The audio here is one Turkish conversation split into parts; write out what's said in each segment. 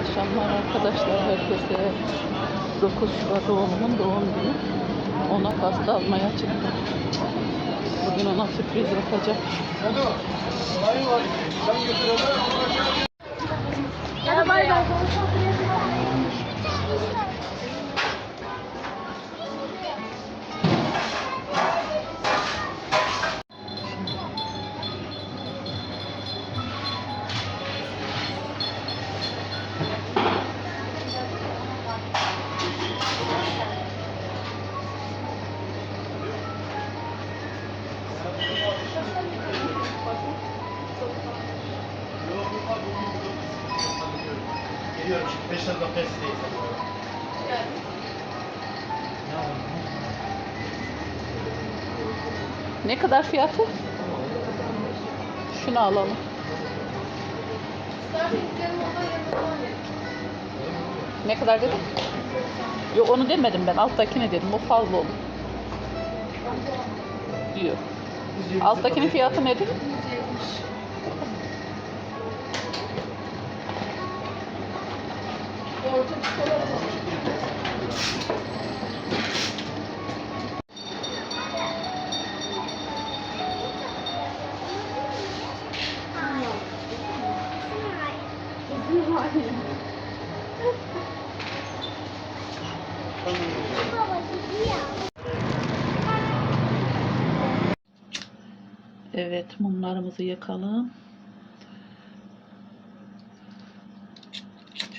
akşamlar arkadaşlar herkese 9 Şubat oğlumun doğum günü. Ona pasta almaya çıktım. Bugün ona sürpriz yapacağım. Geliyorum şimdi 5 dakika testdeyiz. Ne kadar fiyatı? Şunu alalım. Ne kadar dedin? Yok onu demedim ben. Alttakini dedim. O fazla olur. Diyor. Alttakinin fiyatı nedir? Evet mumlarımızı yakalım.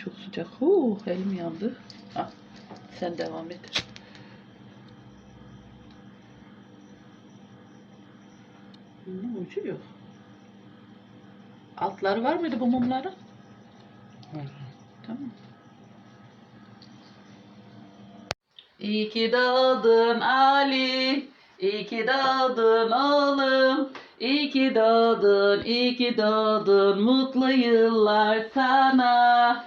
Çok sıcak. Huu, elim yandı. Ah, sen devam et. Hmm, ucu yok. Altları var mıydı bu mumların? Tamam. İyi ki doğdun Ali, iyi ki doğdun oğlum, iyi ki doğdun, iyi ki doğdun, mutlu yıllar sana.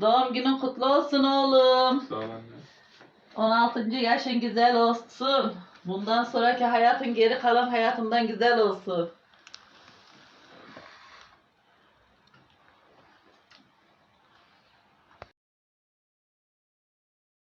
Doğum günün kutlu olsun oğlum. Sağ ol anne. 16. yaşın güzel olsun. Bundan sonraki hayatın geri kalan hayatından güzel olsun.